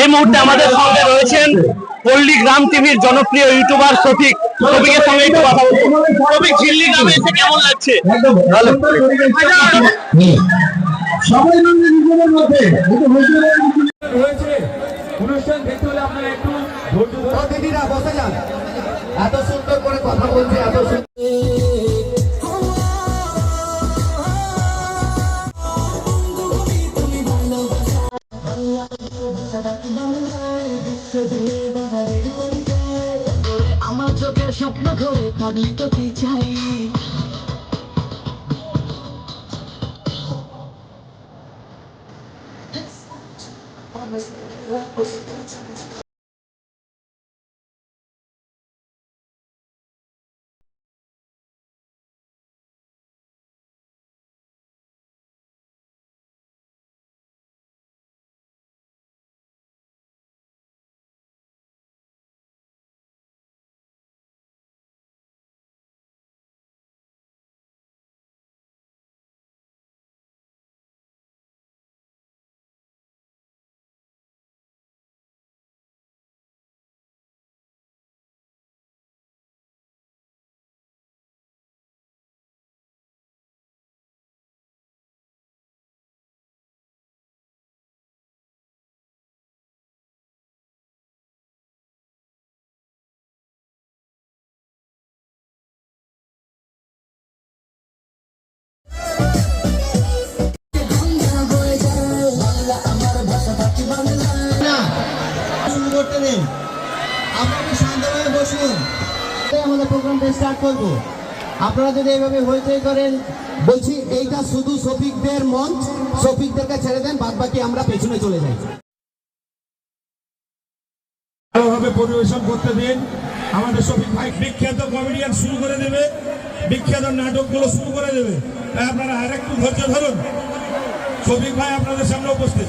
এই মুহূর্তে আমাদের সঙ্গে রয়েছেন পল্লী গ্রাম টিভির জনপ্রিয় ইউটিউবার সফিক। সফিকের সঙ্গে একটু কথা বলছি। সফিক ঝিল্লি গ্রামে এসে কেমন লাগছে? এত সুন্দর করে কথা বলছে এত আমার চোখের স্বপ্ন ধরে পানি তোকে চাই শুরু করতে দিন। আপনাকে শান্তভাবে বসুন। আমাদের প্রোগ্রামটা স্টার্ট করব। আপনারা যদি এইভাবে হইচই করেন, বলছি এইটা শুধু শফিকদের মঞ্চ, শফিকদেরকে ছেড়ে দেন বাদ বাকি আমরা পেছনে চলে যাই। ভালোভাবে পরিবেশন করতে দিন। আমাদের শফিক ভাই বিখ্যাত কমেডিয়ান শুরু করে দেবে। বিখ্যাত নাটকগুলো শুরু করে দেবে। তাই আপনারা আর একটু ধৈর্য ধরুন। শফিক ভাই আপনাদের সামনে উপস্থিত।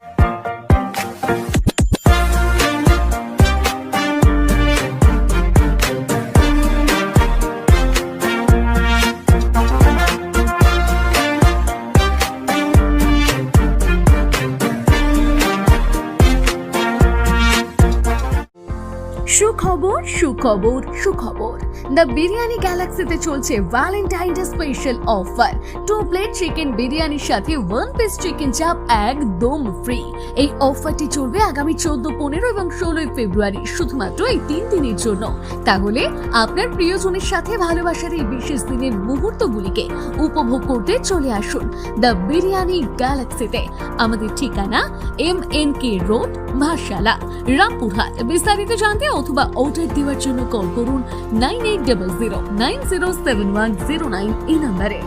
সুখবর সুখবর সুখবর। দ্য বিরিয়ানি গ্যালাক্সিতে চলছে Valentine day special offer two plate chicken বিরিয়ানির সাথে ওয়ান পিস চিকেন চাপ একদম ফ্রি এই অফারটি চলবে আগামী চোদ্দ, পনেরো এবং ষোলোই ফেব্রুয়ারি, শুধুমাত্র এই তিন দিনের জন্য। তাহলে আপনার প্রিয়জনের সাথে ভালোবাসার এই বিশেষ দিনের মুহূর্তগুলিকে উপভোগ করতে চলে আসুন দ্য বিরিয়ানি গ্যালাক্সিতে আমাদের ঠিকানা M N K road Bharsala Rampurhat. বিস্তারিত জানতে অথবা অর্ডার দেওয়ার জন্য কল করুন nine eight double zero nine zero seven one zero nine এই নম্বরে